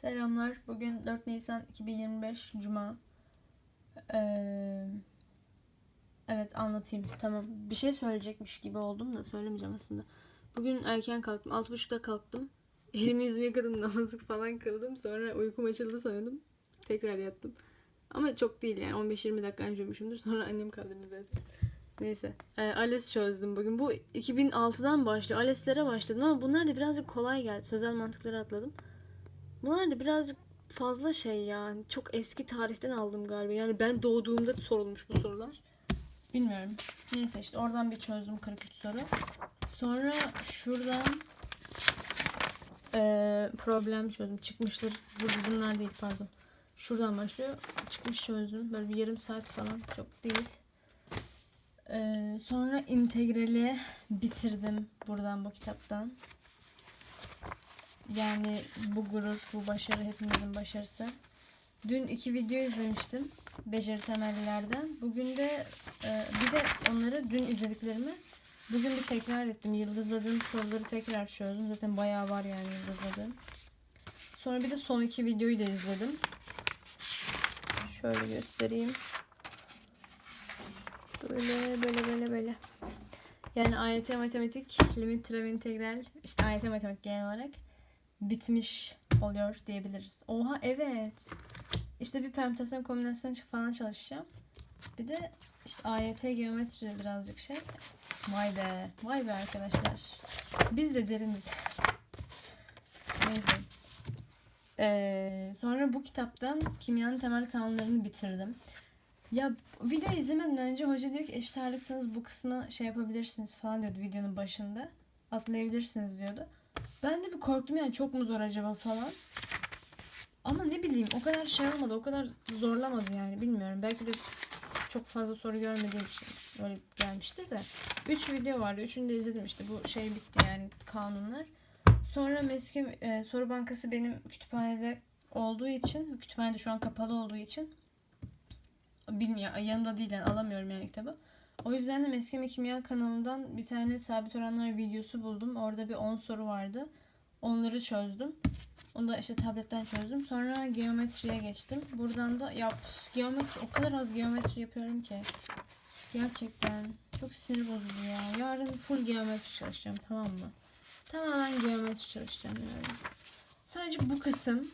Selamlar. Bugün 4 Nisan 2025 Cuma. Ee, evet anlatayım. Tamam. Bir şey söyleyecekmiş gibi oldum da söylemeyeceğim aslında. Bugün erken kalktım. 6.30'da kalktım. Elimi yüzümü yıkadım. Namazı falan kıldım. Sonra uykum açıldı sanıyordum. Tekrar yattım. Ama çok değil yani. 15-20 dakika önce uyumuşumdur. Sonra annem kaldırdı zaten. Neyse. Ee, ALES çözdüm bugün. Bu 2006'dan başlıyor. ALES'lere başladım ama bunlar da birazcık kolay geldi. Sözel mantıkları atladım. Bunlar da birazcık fazla şey yani. Çok eski tarihten aldım galiba. Yani ben doğduğumda sorulmuş bu sorular. Bilmiyorum. Neyse işte oradan bir çözdüm 43 soru. Sonra şuradan eee, problem çözdüm. Çıkmıştır. Bu- Bunlar değil pardon. Şuradan başlıyor. Çıkmış çözdüm. Böyle bir yarım saat falan. Çok değil. Eee, sonra integrali bitirdim buradan bu kitaptan. Yani bu gurur, bu başarı hepimizin başarısı. Dün iki video izlemiştim. Beceri temellilerden. Bugün de e, bir de onları dün izlediklerimi bugün bir tekrar ettim. Yıldızladığım soruları tekrar çözdüm. Zaten bayağı var yani yıldızladığım. Sonra bir de son iki videoyu da izledim. Şöyle göstereyim. Böyle böyle böyle böyle. Yani AYT matematik, limit türev integral, işte AYT matematik genel olarak bitmiş oluyor diyebiliriz. Oha evet. İşte bir permütasyon kombinasyon falan çalışacağım. Bir de işte AYT geometri birazcık şey. Vay be. Vay be arkadaşlar. Biz de deriniz. Neyse. Ee, sonra bu kitaptan kimyanın temel kanunlarını bitirdim. Ya video izlemeden önce hoca diyor ki eşit ağırlıksanız bu kısmı şey yapabilirsiniz falan diyordu videonun başında. Atlayabilirsiniz diyordu. Ben de bir korktum yani çok mu zor acaba falan. Ama ne bileyim o kadar şey olmadı, o kadar zorlamadı yani bilmiyorum. Belki de çok fazla soru görmediğim için öyle gelmiştir de. 3 video vardı. Üçünü de izledim işte. Bu şey bitti yani kanunlar. Sonra Meskim e, soru bankası benim kütüphanede olduğu için, kütüphanede şu an kapalı olduğu için bilmiyorum yanımda değil yani alamıyorum yani kitabı. O yüzden de Meskeme Kimya kanalından bir tane sabit oranlar videosu buldum. Orada bir 10 soru vardı. Onları çözdüm. Onu da işte tabletten çözdüm. Sonra geometriye geçtim. Buradan da ya geometri o kadar az geometri yapıyorum ki. Gerçekten çok sinir bozucu ya. Yarın full geometri çalışacağım tamam mı? Tamamen geometri çalışacağım yarın. Sadece bu kısım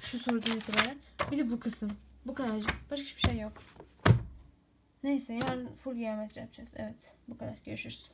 şu sorudan itibaren bir de bu kısım. Bu kadarcık. Başka hiçbir şey yok. Neyse yarın full geometri yapacağız. Evet bu kadar. Görüşürüz.